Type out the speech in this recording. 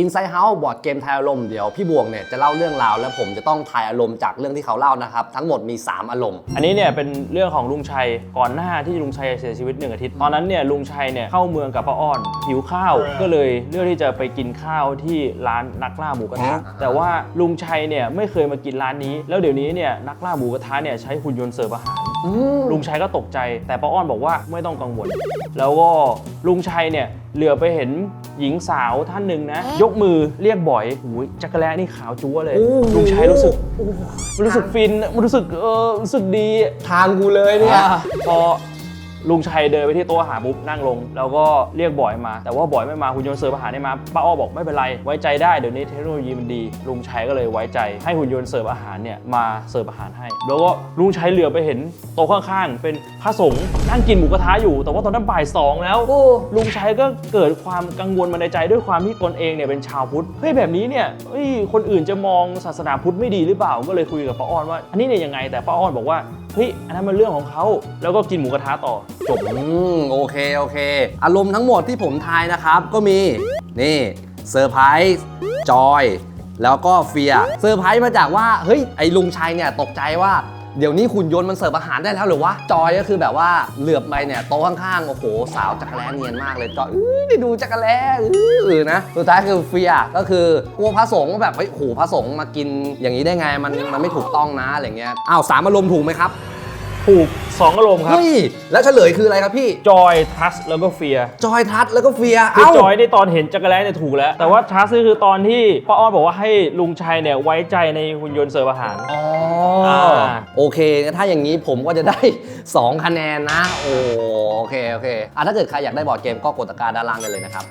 Inside House บอร์ดเกมทายอารมณ์เดี๋ยวพี่บวงเนี่ยจะเล่าเรื่องราวแล้วผมจะต้องทายอารมณ์จากเรื่องที่เขาเล่านะครับ ทั้งหมดมี 3 อารมณ์ อันนี้เนี่ยเป็นเรื่องของลุงชัยก่อนหน้าที่ลุงชัยจะเสียชีวิตหนึ่งอาทิตย์ตอนนั้นเนี่ยลุงชัยเนี่ยเข้าเมืองกับป้าอ้อนหิวข้าวก็เลยเลือกที่จะไปกินข้าวที่ร้านนักล่าหมูกระทะอ่าแต่ว่าลุงชัยเนี่ยไม่เคยมากินร้านนี้ แล้วเดี๋ยวนี้เนี่ยนักล่าหมูกระทะเนี่ยใช้หุ่นยนต์เสิร์ฟอาหารอืม ลุงชัยก็ตกใจ แต่ป้าอ้อนบอกว่าไม่ต้องกังวล แล้วก็ลุงชัยเนี่ยเหลือไปเห็นหญิงสาวท่านหนึ่งนะ ยกมือเรียกบ่อยหูยจักรแล้นี่ขาวจั๊วเลยโอ้โหลุงชัยรู้สึกโอ้โหรู้สึกฟินรู้สึกเออรู้สึกดีทางกูเลยเนี่ยอะพอ ลุงชัยเดินไปที่โต๊ะอาหารปุ๊บนั่งลง แล้วก็เรียกบ่อยมา แต่ว่าบ่อยไม่มาหุ่นยนต์เสิร์ฟอาหารไม่มาป้าอ้อบอกไม่เป็นไร ไว้ใจได้เดี๋ยวนี้เทคโนโลยีมันดี ลุงชัยก็เลยไว้ใจให้หุ่นยนต์เสิร์ฟอาหารเนี่ยมาเสิร์ฟอาหารให้ แล้วก็ลุงชัยเหลือไปเห็นโต๊ะข้างๆ เป็นพระสงฆ์นั่งกินหมูกระทะอยู่ แต่ว่าตอนนั้นบ่ายสองแล้วโอ้ลุงชัยก็เกิดความกังวลมาในใจด้วยความที่ตนเองเนี่ยเป็นชาวพุทธเฮ้ยแบบนี้เนี่ยเฮ้ยคนอื่นจะมองศาสนาพุทธไม่ดีหรือเปล่าก็เลยคุยกับป้าอ้อนว่าอันนี้เนี่ยยังไงแต่ป้าอ้อนบอกว่า เฮ้ยอันนั้นมันเรื่องของเขาแล้วก็กินหมูกระทะต่อจบอืมโอเคโอเค อารมณ์ทั้งหมดที่ผมทายนะครับ ก็มีนี่เซอร์ไพรส์จอย แล้วก็เฟียร์เซอร์ไพรส์มาจากว่าเฮ้ยไอ้ลุงชัยเนี่ยตกใจว่า เดี๋ยวนี้หุ่นยนต์มันเสิร์ฟอาหารได้แล้วเหรือวะ จอยก็คือแบบว่าเหลือบไปเนี่ยโต๊ะข้างๆ โอ้โห สาวจักรแล้เนียนมากเลยจอยอื้อได้ดูจักรแล้อื้อนะ สุดท้ายคือเฟียร์ก็คือกลัวพระสงฆ์ว่าแบบเฮ้ยโหพระสงฆ์มากินอย่างนี้ได้ไงมันมันไม่ถูกต้องนะอะไรเงี้ยอ้าวสามอารมณ์ถูกไหมครับถูก2อารมณ์ครับ เฮ้ยแล้วเฉลยคืออะไรครับพี่จอยทัสแล้วก็เฟียจอยทัศน์แล้วก็เฟียร์คือเอ้า จอยในตอนเห็นจักรแล้เนี่ยถูกแล้ว แต่ว่าทัสก็คือตอนที่ป้าอ้อนบอกว่าให้ลุงชัยเนี่ยไว้ใจในหุ่นยนต์เสิร์ฟอาหาร อ๋ออ่าโอเคงั้นถ้าอย่างนี้ผมก็จะได้ 2 คะแนนนะ โอ้โอเค โอเคอะถ้าเกิดใครอยากได้บอร์ดเกมก็กดตะกร้าด้านล่างได้เลยนะครับ